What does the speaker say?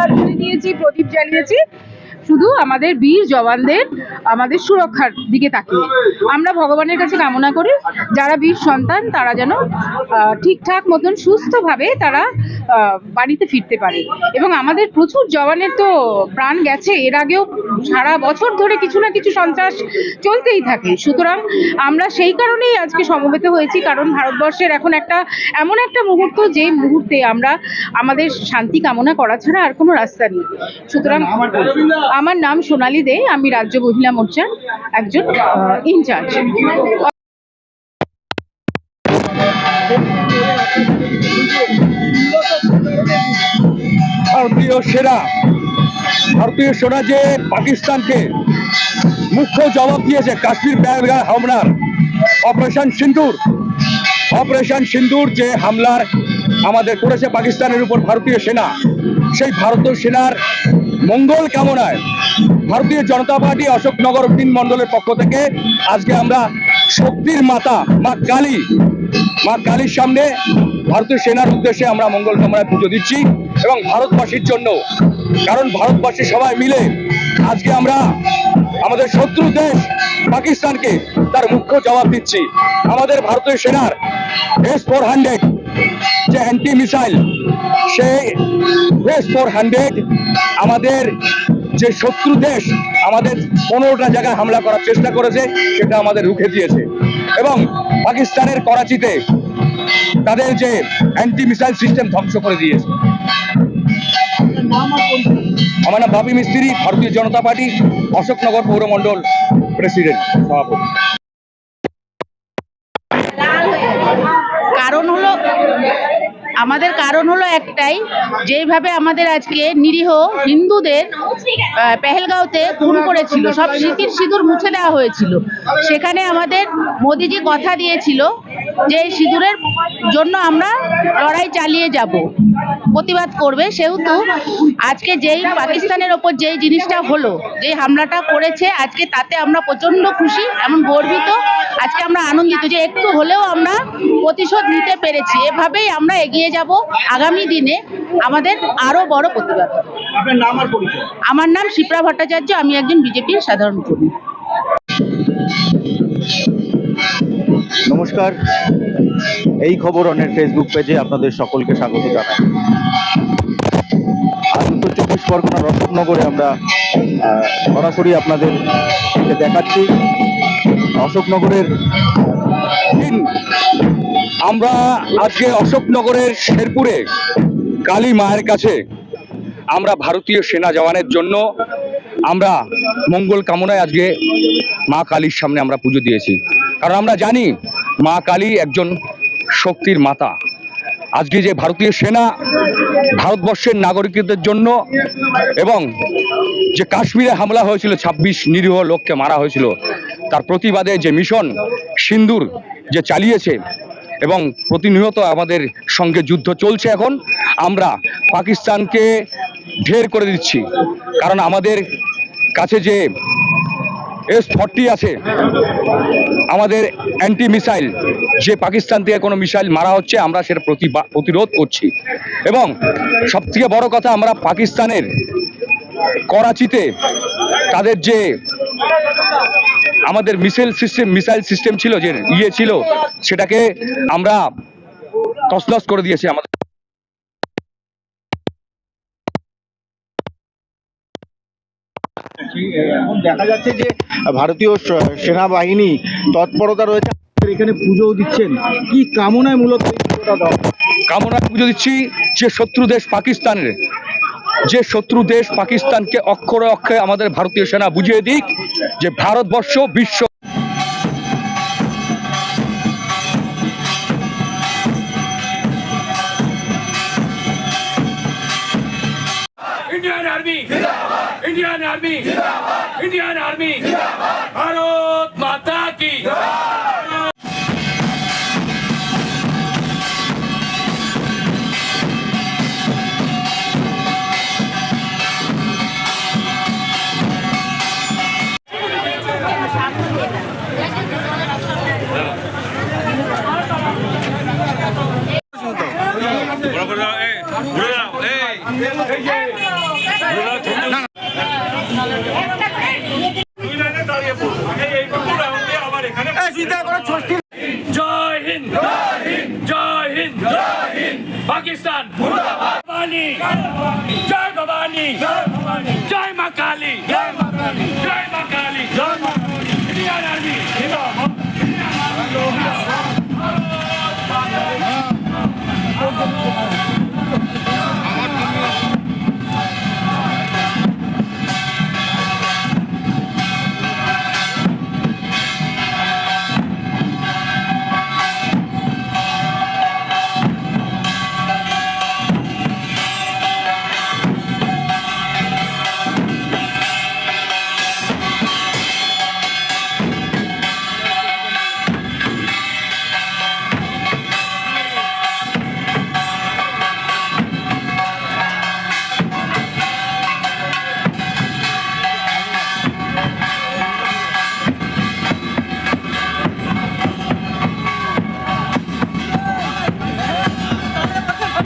পুষ্পাঞ্জলি দিয়েছি প্রদীপ জ্বালিয়েছি শুধু আমাদের বীর জওয়ানদের আমাদের সুরক্ষার দিকে তাকিয়ে। আমরা ভগবানের কাছে কামনা করি, যারা বীর সন্তান, তারা যেন ঠিকঠাক মতন, সুস্থভাবে তারা বাড়িতে ফিরতে পারে। এবং আমাদের প্রচুর জওয়ানের তো প্রাণ গেছে, এর আগেও সারা বছর ধরে কিছু না কিছু সন্ত্রাস চলতেই থাকে। সুতরাং আমরা সেই কারণেই আজকে সমবেত হয়েছি, কারণ ভারতবর্ষের এখন একটা, এমন একটা মুহূর্ত, যে মুহূর্তে আমরা আমাদের শান্তি কামনা করা ছাড়া আর কোনো রাস্তা নেই। সুতরাং আমার নাম সোনালী দে, আমি রাজ্য মহিলা মোর্চার একজন ইনচার্জ। ভারতীয় সেনা ভারতীয় সেনা যে পাকিস্তানকে মুখ্য জবাব দিয়েছে, কাশ্মীর হামলার অপারেশন সিন্দুর। অপারেশন সিন্দুর যে হামলার আমাদের করেছে পাকিস্তানের উপর ভারতীয় সেনা, সেই ভারতীয় সেনার মঙ্গল কামনায় ভারতীয় জনতা পার্টি অশোকনগর তিন মণ্ডলের পক্ষ থেকে আজকে আমরা শক্তির মাতা, মা কালী, মা কালীর সামনে ভারতীয় সেনার উদ্দেশ্যে আমরা মঙ্গল কামনায় পুজো দিচ্ছি এবং ভারতবাসীর জন্য, কারণ ভারতবাসী সবাই মিলে আজকে আমরা আমাদের শত্রু দেশ পাকিস্তানকে তার মুখ্য জবাব দিচ্ছি। আমাদের ভারতীয় সেনার এস ফোর হান্ড্রেড যে অ্যান্টি মিসাইল সেই এস ফোর হান্ড্রেড আমাদের যে শত্রু দেশ, আমাদের পনেরোটা জায়গায় হামলা করার চেষ্টা করেছে, সেটা আমাদের রুখে দিয়েছে। এবং পাকিস্তানের করাচিতে তাদের যে অ্যান্টি মিসাইল সিস্টেম ধ্বংস করে দিয়েছে। আমার নাম বাপি মিস্ত্রি, ভারতীয় জনতা পার্টি অশোকনগর পৌরমণ্ডল প্রেসিডেন্ট সভাপতি কারণ হলো আমাদের কারণ হলো একটাই, যেইভাবে আমাদের আজকে নিরীহ হিন্দুদের পেহেলগাঁওতে খুন করেছিল, সব স্মৃতির সিঁদুর মুছে দেওয়া হয়েছিল। সেখানে আমাদের মোদিজি কথা দিয়েছিল যে সিঁদুরের জন্য আমরা লড়াই চালিয়ে যাব। প্রতিবাদ করবে সেহেতু আজকে যেই পাকিস্তানের ওপর যেই জিনিসটা হলো যে হামলাটা করেছে আজকে তাতে আমরা প্রচণ্ড খুশি এমন গর্বিত। আজকে আমরা আনন্দিত যে একটু হলেও আমরা প্রতিশোধ নিতে পেরেছি। এভাবেই আমরা এগিয়ে যাব আগামী দিনে আমাদের আরও বড় প্রতিবাদ। নাম আমার নাম শিপ্রা ভট্টাচার্য আমি একজন বিজেপির সাধারণ কর্মী। নমস্কার। এই খবর অনের ফেসবুক পেজে আপনাদের সকলকে স্বাগত জানাই। আজ উত্তর চব্বিশ পরগনার অশোকনগরে আমরা সরাসরি আপনাদের দেখাচ্ছি। অশোকনগরের আমরা আজকে অশোকনগরের শেরপুরে, কালী মায়ের কাছে আমরা ভারতীয় সেনা জওয়ানের জন্য আমরা মঙ্গল কামনায় আজকে মা কালীর সামনে আমরা পুজো দিয়েছি। কারণ আমরা জানি মা কালী একজন শক্তির মাতা। আজকে যে ভারতীয় সেনা ভারতবর্ষের নাগরিকদের জন্য এবং যে কাশ্মীরে হামলা হয়েছিল, ছাব্বিশ নিরীহ লোককে মারা হয়েছিল, তার প্রতিবাদে যে মিশন সিন্দুর যে চালিয়েছে এবং প্রতিনিয়ত আমাদের সঙ্গে যুদ্ধ চলছে এখন, আমরা পাকিস্তানকে ঢের করে দিচ্ছি। কারণ আমাদের কাছে যে এস ফর্টি আছে। আমাদের অ্যান্টি মিসাইল যে পাকিস্তান থেকে কোনো মিসাইল মারা হচ্ছে, আমরা সেটা প্রতিরোধ করছি। এবং সবথেকে বড় কথা, আমরা পাকিস্তানের করাচিতে তাদের যে আমাদের মিসাইল সিস্টেম মিসাইল সিস্টেম ছিল, যে ইয়ে ছিল, সেটাকে আমরা তসনস করে দিয়েছি আমাদের। এখন দেখা যাচ্ছে যে ভারতীয় সেনাবাহিনী তৎপরতা রয়েছে। এখানে পুজোও দিচ্ছেন। কি কামনায় মূলত এই পুজোটা দেওয়া কামনা পুজো দিচ্ছি যে শত্রু দেশ পাকিস্তানের। যে শত্রু দেশ পাকিস্তানকে অক্ষরে অক্ষরে আমাদের ভারতীয় সেনা বুঝিয়ে দিক যে ভারতবর্ষ, বিশ্ব army. Indian army. Bharat Bhavani. जय भवानी। जय भवानी। जय महाकाली जय